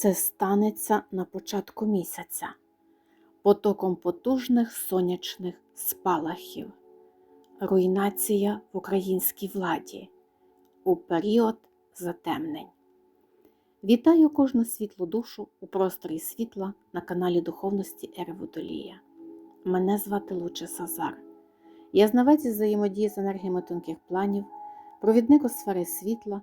Це станеться на початку місяця, потоком потужних сонячних спалахів, руйнація в українській владі у період затемнень. Вітаю кожну світлу душу у просторі світла на каналі Духовності Ери Водолія. Мене звати Луче Сазар. Я знавець взаємодії з енергіями тонких планів, провідник у сфери світла,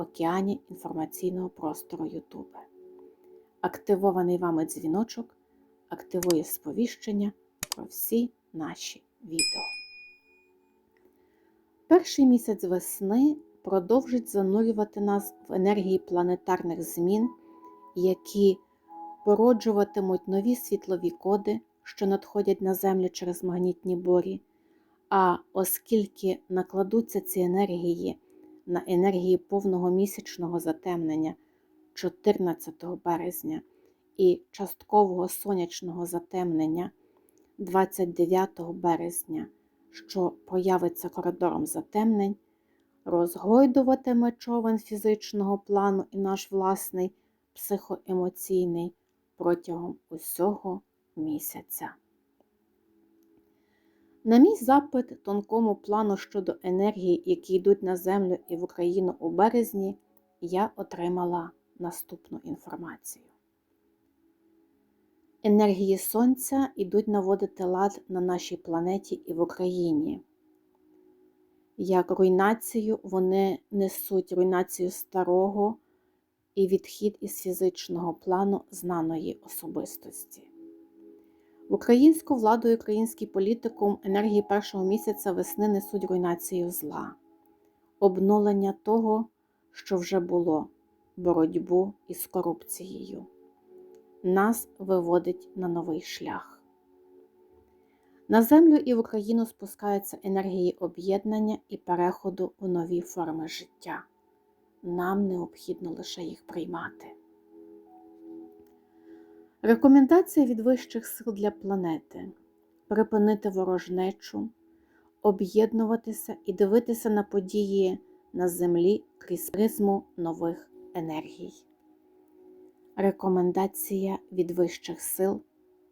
океані інформаційного простору YouTube. Активований вами дзвіночок активує сповіщення про всі наші відео. Перший місяць весни продовжить занурювати нас в енергії планетарних змін, які породжуватимуть нові світлові коди, що надходять на Землю через магнітні борі. А оскільки накладуться ці енергії на енергії повного місячного затемнення 14 березня і часткового сонячного затемнення 29 березня, що проявиться коридором затемнень, розгойдуватиме човен фізичного плану і наш власний психоемоційний протягом усього місяця. На мій запит тонкому плану щодо енергії, які йдуть на Землю і в Україну у березні, я отримала наступну інформацію. Енергії Сонця йдуть наводити лад на нашій планеті і в Україні. Як руйнацію вони несуть руйнацію старого і відхід із фізичного плану знаної особистості. В українську владу і український політикум енергії першого місяця весни несуть руйнацію зла, обнулення того, що вже було, боротьбу із корупцією. Нас виводить на новий шлях. На землю і в Україну спускаються енергії об'єднання і переходу у нові форми життя. Нам необхідно лише їх приймати. Рекомендація від вищих сил для планети припинити ворожнечу, об'єднуватися і дивитися на події на Землі крізь призму нових енергій. Рекомендація від вищих сил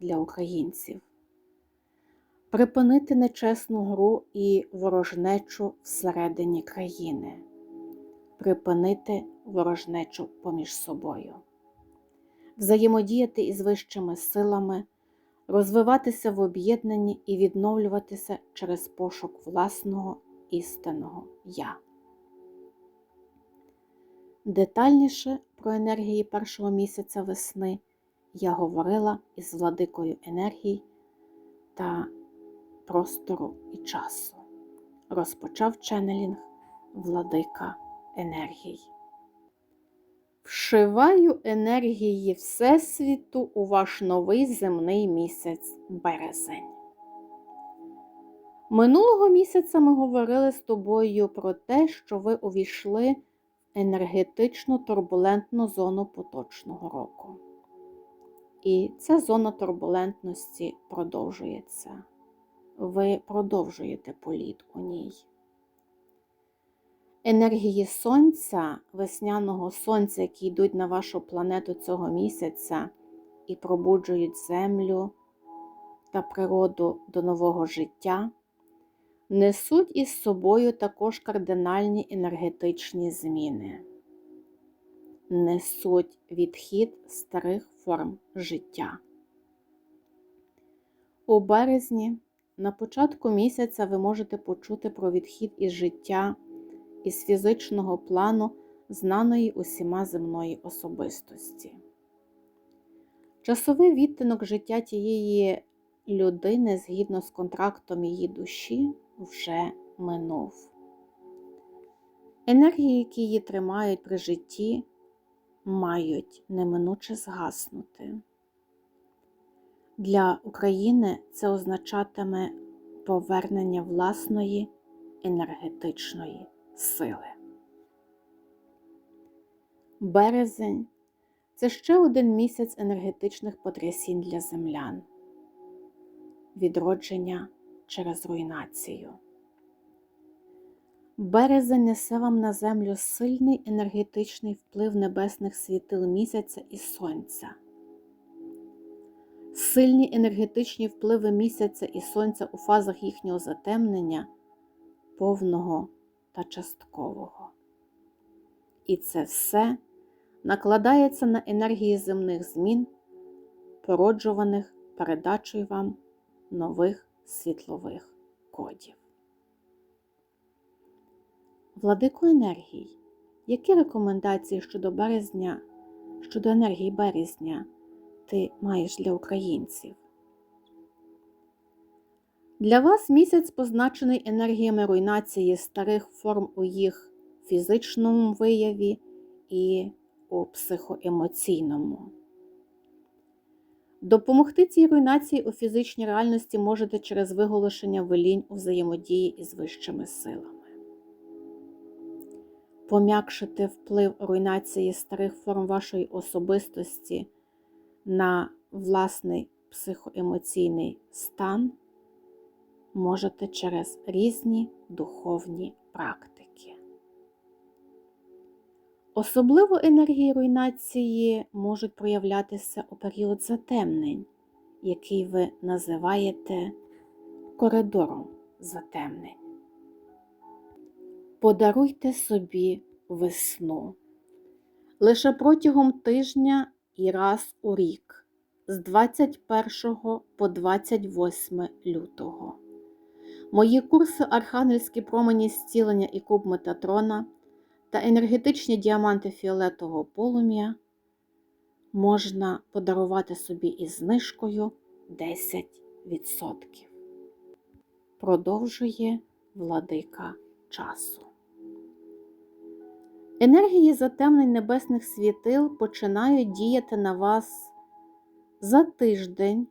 для українців припинити нечесну гру і ворожнечу всередині країни, припинити ворожнечу поміж собою взаємодіяти із вищими силами, розвиватися в об'єднанні і відновлюватися через пошук власного істинного Я. Детальніше про енергії першого місяця весни я говорила із владикою енергії та простору і часу. Розпочав ченнелінг Владика енергії. Вшиваю енергії Всесвіту у ваш новий земний місяць березень. Минулого місяця ми говорили з тобою про те, що ви увійшли в енергетичну турбулентну зону поточного року. І ця зона турбулентності продовжується. Ви продовжуєте політ у ній. Енергії сонця, весняного сонця, які йдуть на вашу планету цього місяця і пробуджують землю та природу до нового життя, несуть із собою також кардинальні енергетичні зміни, несуть відхід старих форм життя. У березні, на початку місяця, ви можете почути про відхід із життя із фізичного плану знаної усіма земної особистості. Часовий відтинок життя тієї людини згідно з контрактом її душі вже минув. Енергії, які її тримають при житті, мають неминуче згаснути. Для України це означатиме повернення власної енергетичної сили. Березень це ще один місяць енергетичних потрясінь для землян, відродження через руйнацію. Березень несе вам на землю сильний енергетичний вплив небесних світил місяця і сонця. Сильні енергетичні впливи місяця і сонця у фазах їхнього затемнення повного та часткового. І це все накладається на енергії земних змін, породжуваних передачею вам нових світлових кодів. Владико енергій, які рекомендації щодо березня, щодо енергії березня ти маєш для українців? Для вас місяць позначений енергіями руйнації старих форм у їх фізичному вияві і у психоемоційному. Допомогти цій руйнації у фізичній реальності можете через виголошення велінь у взаємодії із вищими силами. Пом'якшити вплив руйнації старих форм вашої особистості на власний психоемоційний стан можете через різні духовні практики. Особливо енергії руйнації можуть проявлятися у період затемнень, який ви називаєте коридором затемнень. Подаруйте собі весну лише протягом тижня і раз у рік з 21 по 28 лютого. Мої курси Архангельські промені зцілення і куб Метатрона та енергетичні діаманти фіолетового полум'я можна подарувати собі із знижкою 10%. Продовжує владика часу. Енергії затемнень небесних світил починають діяти на вас за тиждень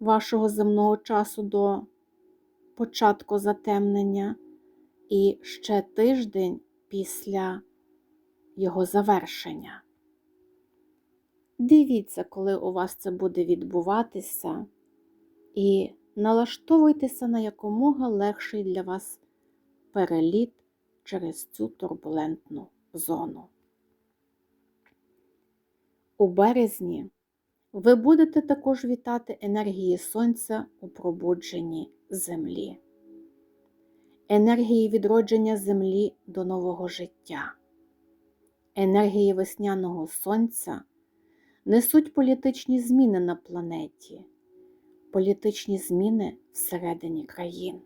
вашого земного часу до початку затемнення і ще тиждень після його завершення. Дивіться, коли у вас це буде відбуватися, і налаштовуйтеся на якомога легший для вас переліт через цю турбулентну зону. У березні ви будете також вітати енергії Сонця у пробудженні Землі, енергії відродження Землі до нового життя, енергії весняного Сонця несуть політичні зміни на планеті, політичні зміни всередині країн.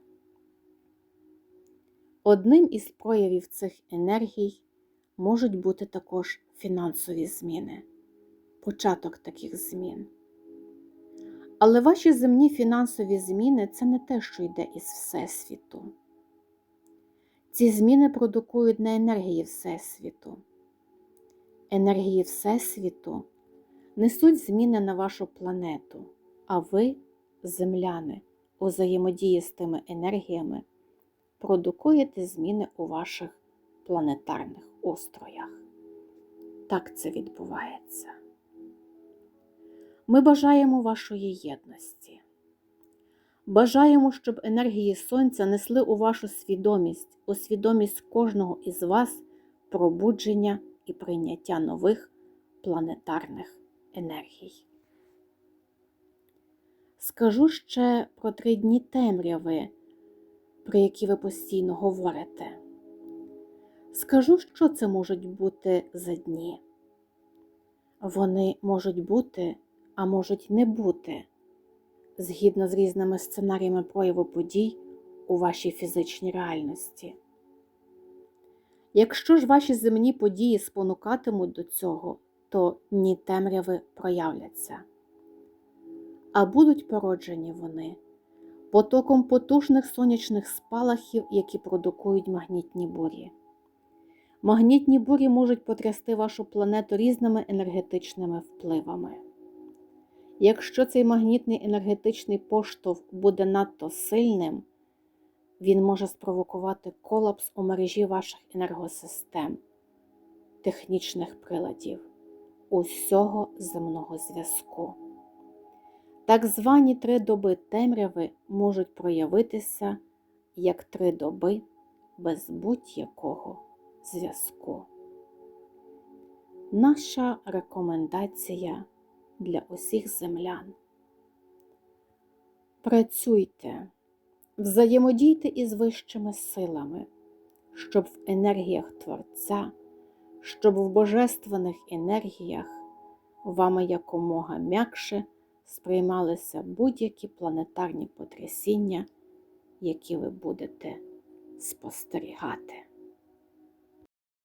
Одним із проявів цих енергій можуть бути також фінансові зміни, початок таких змін. Але ваші земні фінансові зміни це не те, що йде із Всесвіту. Ці зміни продукують не енергії Всесвіту. Енергії Всесвіту несуть зміни на вашу планету, а ви, земляни, у взаємодії з тими енергіями продукуєте зміни у ваших планетарних остроях. Так це відбувається. Ми бажаємо вашої єдності. Бажаємо, щоб енергії Сонця несли у вашу свідомість, у свідомість кожного із вас пробудження і прийняття нових планетарних енергій. Скажу ще про три дні темряви, про які ви постійно говорите. Скажу, що це можуть бути за дні. Вони можуть бути, а можуть не бути, згідно з різними сценаріями прояву подій у вашій фізичній реальності. Якщо ж ваші земні події спонукатимуть до цього, то дні темряви проявляться. А будуть породжені вони потоком потужних сонячних спалахів, які продукують магнітні бурі. Магнітні бурі можуть потрясти вашу планету різними енергетичними впливами. Якщо цей магнітний енергетичний поштовх буде надто сильним, він може спровокувати колапс у мережі ваших енергосистем, технічних приладів, усього земного зв'язку. Так звані три доби темряви можуть проявитися як три доби без будь-якого зв'язку. Наша рекомендація для усіх землян. Працюйте, взаємодійте із вищими силами, щоб в енергіях Творця, щоб в божественних енергіях вами якомога м'якше сприймалися будь-які планетарні потрясіння, які ви будете спостерігати.